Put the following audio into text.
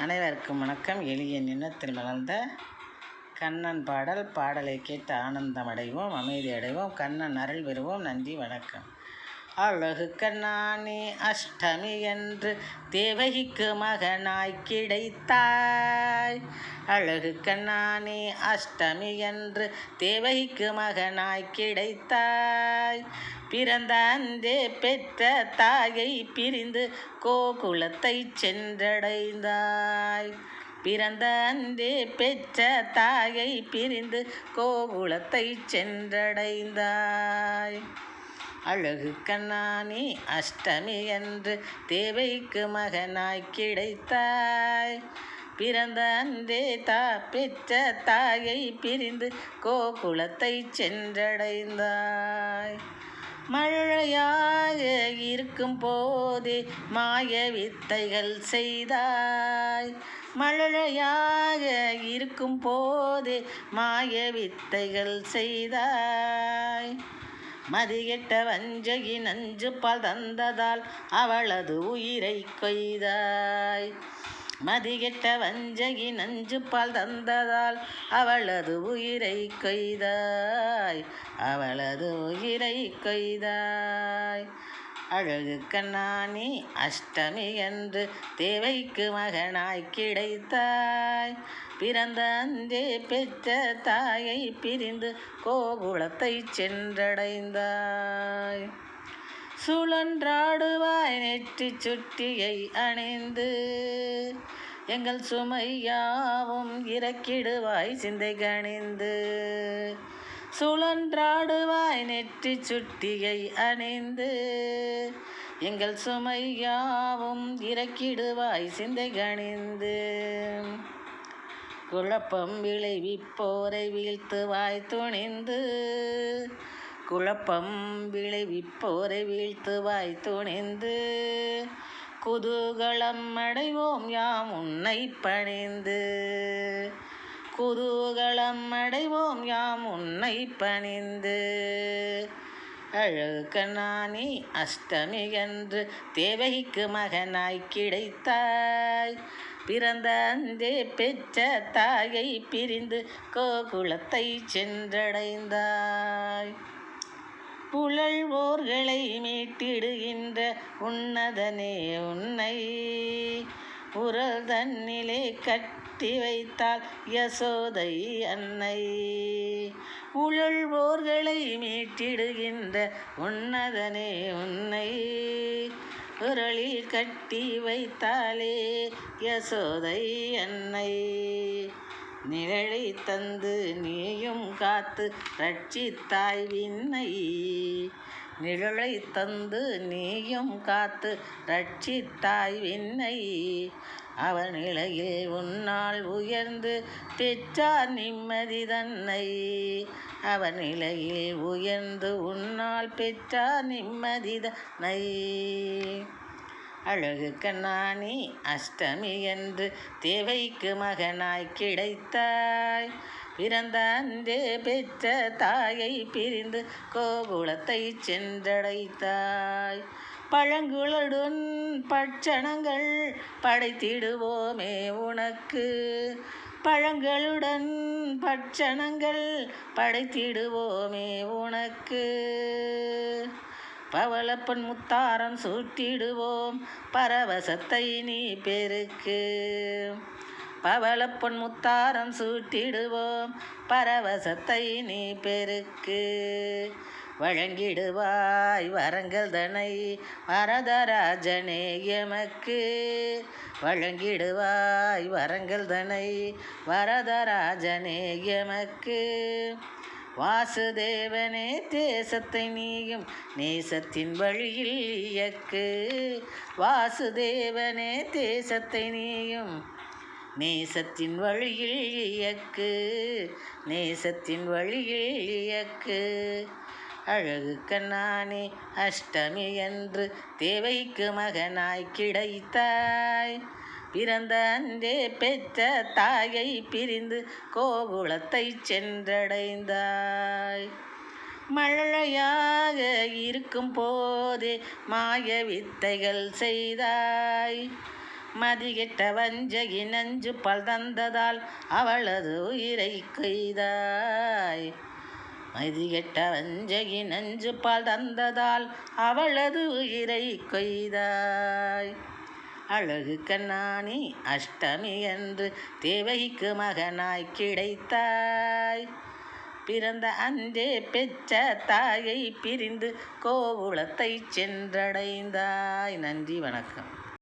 அனைவருக்கும் வணக்கம். எளிய நினத்தில் மலர்ந்த கண்ணன் பாடல். பாடலை கேட்டு ஆனந்தமடைவோம் அமைதி அடைவோம். கண்ணன் அருள் பெறுவோம். நன்றி வணக்கம். அழகு கண்ணானே அஷ்டமி என்று தேவகிக்கு மகனாய் கிடைத்தாய். அழகு கண்ணானே அஷ்டமி என்று தேவகிக்கு மகனாய் கிடைத்தாய். பிறந்த அந்தே பெற்ற தாயை பிரிந்து கோகுலத்தை சென்றடைந்தாய். பிறந்த அந்தே பெற்ற தாயை பிரிந்து கோகுலத்தை சென்றடைந்தாய். அழகு கண்ணானி அஷ்டமி என்று தேவைக்கு மகனாய் கிடைத்தாய். பிறந்த அன்றே தா பெற்ற தாயை பிரிந்து கோகுலத்தை சென்றடைந்தாய். மழையாக இருக்கும் போதே மாய வித்தைகள் செய்தாய். மழையாக இருக்கும் போதே மாய வித்தைகள் செய்தாய். மதியிட்ட வஞ்சகி நஞ்சு பால் தந்ததால் அவளது உயிரை கொய்தாய். மதிகெட்ட வஞ்சகி நஞ்சு பால் தந்ததால் அவளது உயிரை கொய்தாய். அவளது உயிரை கொய்தாய். அழகு கண்ணானி அஷ்டமி என்று தேவைக்கு மகனாய் கிடைத்தாய். பிறந்த அஞ்சே பெற்ற தாயை பிரிந்து கோகுலத்தை சென்றடைந்தாய். சுழன்றாடுவாய் நெற்றி சுட்டியை அணிந்து எங்கள் சுமையாவும் இறக்கிடுவாய் சிந்தை கணிந்து. சுழன்றாடுவாய் நெற்றி சுட்டியை அணிந்து. எங்கள் சுமையாவும் இறக்கிடுவாய் சிந்தை கணிந்து குழப்பம் விளைவிப்போரை வீழ்த்துவாய் துணிந்து. குழப்பம் விளைவிப்போரை வீழ்த்துவாய் துணிந்து. குதூகலம் அடைவோம் யாம் உன்னை பணிந்து. குதூகலம் அடைவோம் யாம் உன்னை பணிந்து. அழகு கண்ணானி அஷ்டமி என்று தேவகிக்கு மகனாய் கிடைத்தாய். பிறந்த அந்தே பெற்ற தாயை பிரிந்து கோகுலத்தை சென்றடைந்தாய். புழல்வோர்களை மீட்டிடுகின்ற உன்னதனே உன்னை. உரல் தன்னிலே கட்டி வைத்தால் யசோதை அன்னை. உழல்வோர்களை மீட்டிடுகின்ற உன்னதனே உன்னை. உரளில் கட்டி வைத்தாலே யசோதை அன்னை. நிழலை தந்து நீ காத்து ரட்சித்தாய் விண்ணை. நிழலை தந்து நீயும் காத்து ரட்சித்தாய் விண்ணை. அவன் நிலையில் உன்னால் உயர்ந்து பெற்றார் நிம்மதி தன்னை. அவன் நிலையில் உயர்ந்து உன்னால் பெற்றார் நிம்மதி தன்னை. அழகு கண்ணானி அஷ்டமி என்று தேவைக்கு மகனாய் கிடைத்தாய். பிறந்த அன்றே பெற்ற தாயை பிரிந்து கோகுலத்தை சென்றடைத்தாய். பழங்குளடுன் பட்சணங்கள் படைத்திடுவோமே உனக்கு. பழங்களுடன் பட்சணங்கள் படைத்திடுவோமே உனக்கு. பவளப்பன் முத்தாரம் சூட்டிடுவோம் பரவசத்தை நீ பெருக்கு. பவளப்பொன் முத்தாரம் சூட்டிடுவோம். பரவசத்தை நீ பெருக்கு வழங்கிடுவாய். வரங்கள் தனை வரதராஜனே எமக்கு வழங்கிடுவாய். வரங்கள் தனை வரதராஜனே எமக்கு வாசுதேவனே தேசத்தை நீயும் நேசத்தின் வழியில் இயக்கு. வாசுதேவனே தேசத்தை நீயும் நேசத்தின் வழியில் இயக்கு நேசத்தின் வழியில் இயக்கு. அழகு கண்ணானே அஷ்டமி என்று தேவைக்கு மகனாய் கிடைத்தாய். பிறந்த அன்றே பெற்ற தாயை பிரிந்து கோகுலத்தை சென்றடைந்தாய். மழையாக இருக்கும் போதே மாய வித்தைகள் செய்தாய். மதிகிட்ட வஞ்சகி நஞ்சு பால் தந்ததால் அவளது உயிரை கொய்தாய். மதிகெட்ட வஞ்சகி நஞ்சு பால் தந்ததால் அவளது உயிரை கொய்தாய். அழகு கண்ணாணி அஷ்டமி என்று தேவைக்கு மகனாய் கிடைத்தாய். பிறந்த அன்றே பெற்ற தாயை பிரிந்து கோகுலத்தை சென்றடைந்தாய். நன்றி வணக்கம்.